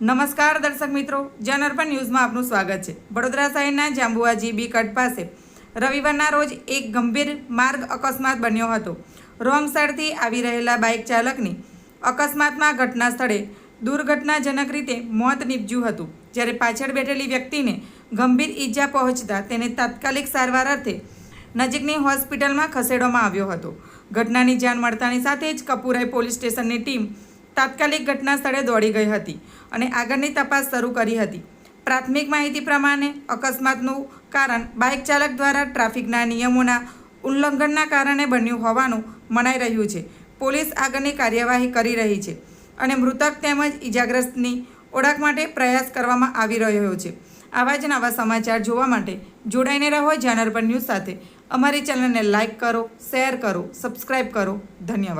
નમસ્કાર દર્શક મિત્રો જનઅર્પણ ન્યૂઝમાં આપનું સ્વાગત છે. વડોદરા શહેરના જાંબુઆજી બી કટ પાસે રવિવારના રોજ એક ગંભીર માર્ગ અકસ્માત બન્યો હતો. રોંગ સાઈડથી આવી રહેલા બાઇક ચાલકની અકસ્માતમાં ઘટના સ્થળે દુર્ઘટનાજનક રીતે મોત નીપજ્યું હતું. જ્યારે પાછળ બેઠેલી વ્યક્તિને ગંભીર ઈજા પહોંચતા તેને તાત્કાલિક સારવાર અર્થે નજીકની હોસ્પિટલમાં ખસેડવામાં આવ્યો હતો. ઘટનાની જાણ મળતાની સાથે જ કપૂરાઈ પોલીસ સ્ટેશનની ટીમ તાત્કાલિક ઘટના સ્થળે દોડી ગઈ હતી અને આગળની તપાસ શરૂ કરી હતી. પ્રાથમિક માહિતી પ્રમાણે અકસ્માતનું કારણ બાઇક ચાલક દ્વારા ટ્રાફિકના નિયમોના ઉલ્લંઘનના કારણે બન્યું હોવાનું મનાઈ રહ્યું છે. પોલીસ આગળની કાર્યવાહી કરી રહી છે અને મૃતક તેમજ ઈજાગ્રસ્તની ઓળખ માટે પ્રયાસ કરવામાં આવી રહ્યો છે. આવા જ નવા સમાચાર જોવા માટે જોડાઈને રહો જાનરપર ન્યૂઝ સાથે. અમારી ચેનલને લાઇક કરો, શેર કરો સબસ્ક્રાઈબ કરો. ધન્યવાદ.